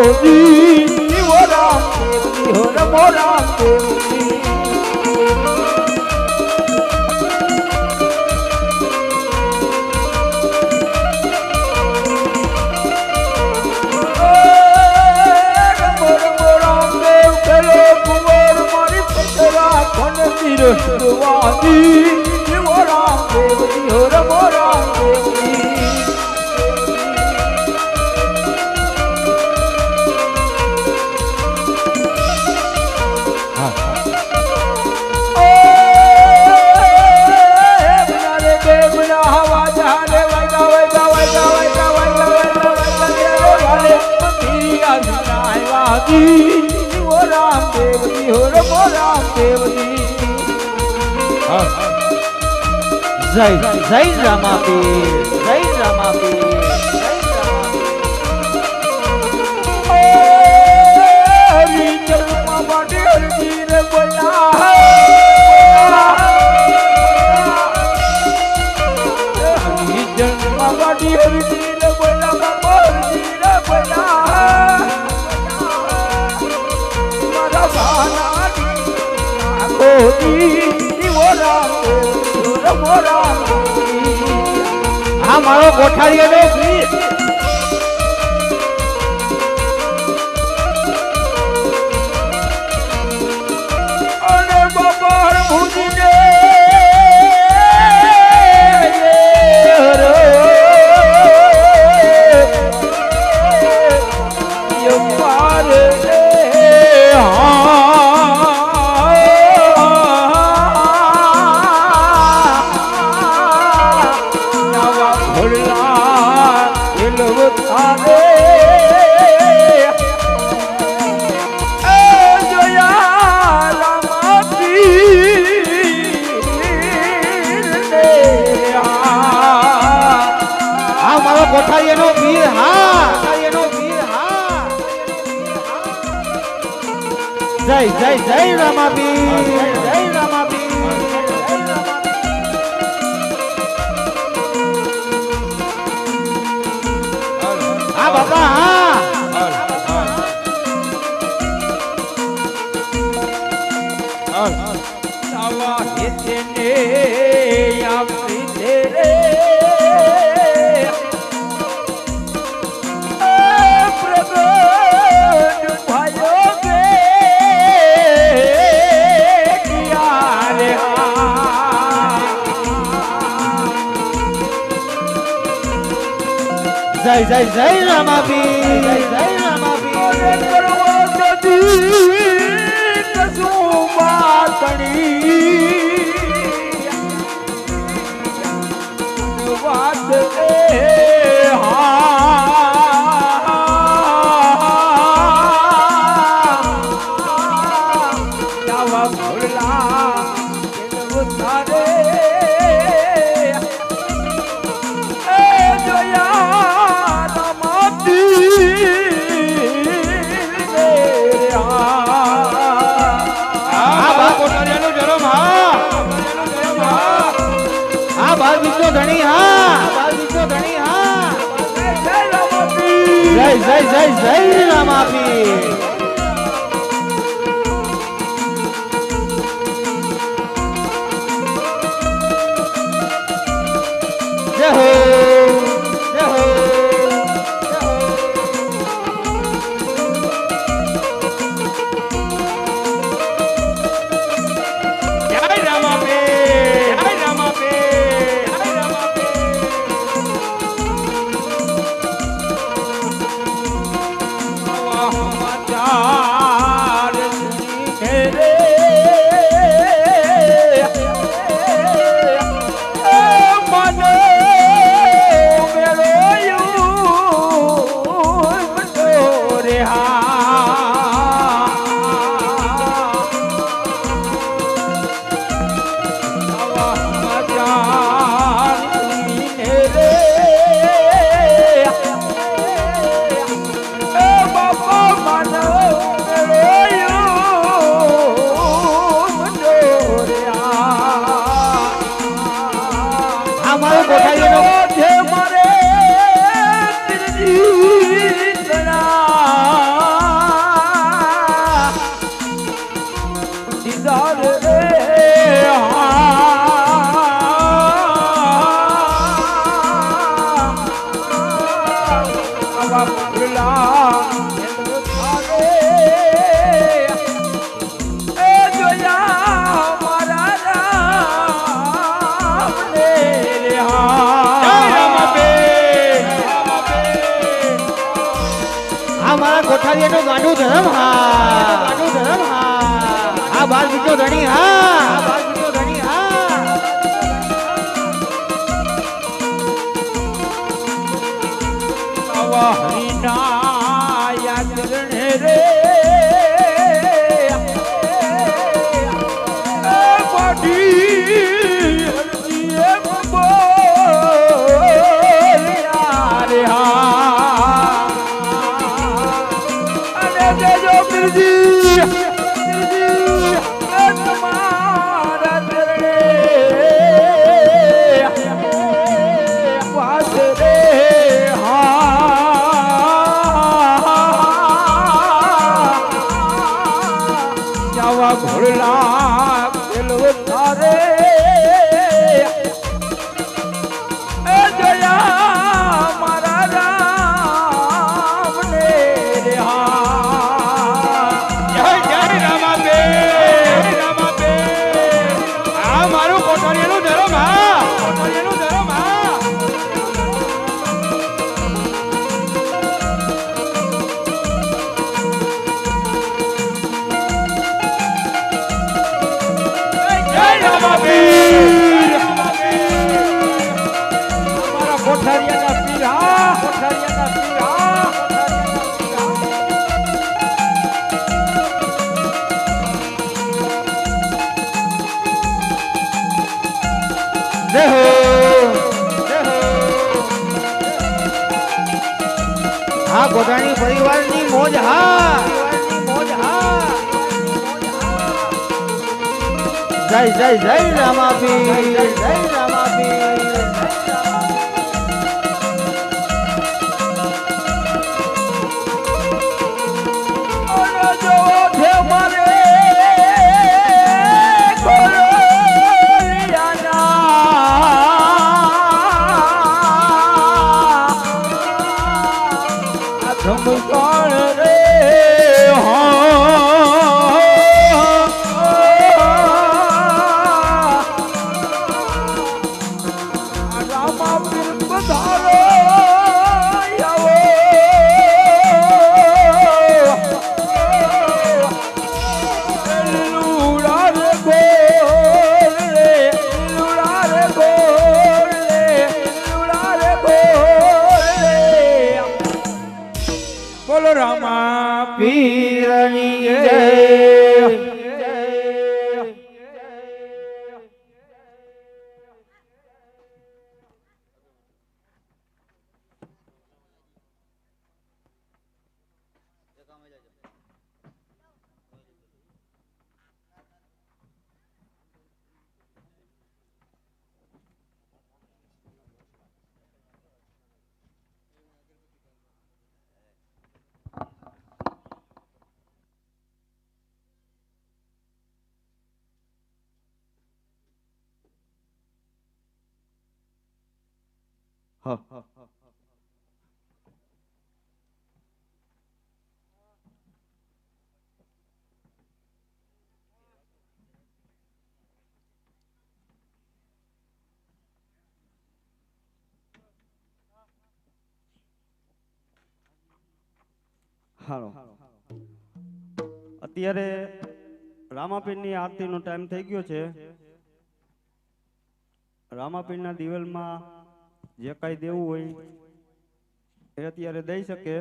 દેવજી હો રામ દેવજી હો નમો Ram Devji Thank you. Devji હો. રામ દેવજી જય જય રામાપીર જય રામાપીર. આ મારો કોઠારીઓ જય જય જય રામાપી જય જય રમાબી જય જય જય જય રામાપી 啊好。કોઠારીયાનો ગાંડું ધરમ હા ગાંડું ધરમ હા. આ બાલ વિકો ધણી હા. ભોળલા પેલો તારે પોતાની પરિવારની મોજ હા જય જય જય રામાપી જય રામાપી Don't go far nữa અત્યારે હાલો. અત્યારે રામાપીરની આરતીનો ટાઈમ થઈ ગયો છે. રામાપીરના દિવેલમાં જે કાંઈ દેવું હોય એ અત્યારે દઈ શકે.